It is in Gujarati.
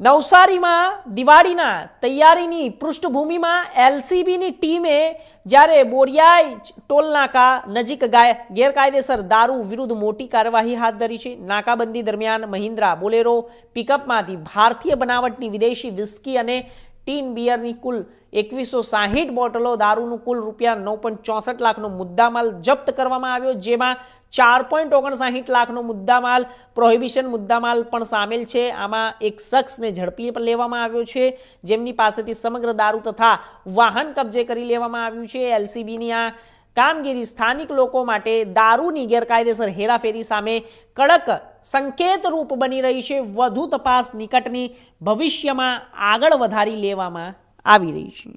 નવસારીમાં દિવાળીના તૈયારીની પૃષ્ઠભૂમિમાં એલસીબીની ટીમે જ્યારે બોરિયાઈ ટોલનાકા નજીક ગાય, ગેરકાયદેસર દારૂ વિરુદ્ધ મોટી કાર્યવાહી હાથ ધરી છે. નાકાબંધી દરમિયાન મહિન્દ્રા બોલેરો પિકઅપમાંથી ભારતીય બનાવટની વિદેશી વિસ્કી અને ટીન બિયરની કુલ એકવીસો સાહીઠ બોટલો દારૂનું કુલ રૂપિયા નવ પોઈન્ટ ચોસઠ લાખનો મુદ્દામાલ જપ્ત કરવામાં આવ્યો, જેમાં ચાર પોઈન્ટ ઓગણસાહીઠ લાખનો મુદ્દામાલ, પ્રોહિબિશન મુદ્દામાલ પણ સામેલ છે. આમાં એક શખ્સને ઝડપી પણ લેવામાં આવ્યો છે. જેમની પાસેથી સમગ્ર દારૂ તથા વાહન કબજે કરી લેવામાં આવ્યું છે. એલસીબીની આ કામગીરી સ્થાનિક લોકો માટે દારૂની ગેરકાયદેસર હેરાફેરી સામે કડક સંકેતરૂપ બની રહી છે. વધુ તપાસ નિકટની ભવિષ્યમાં આગળ વધારી લેવામાં આવી રહી છે.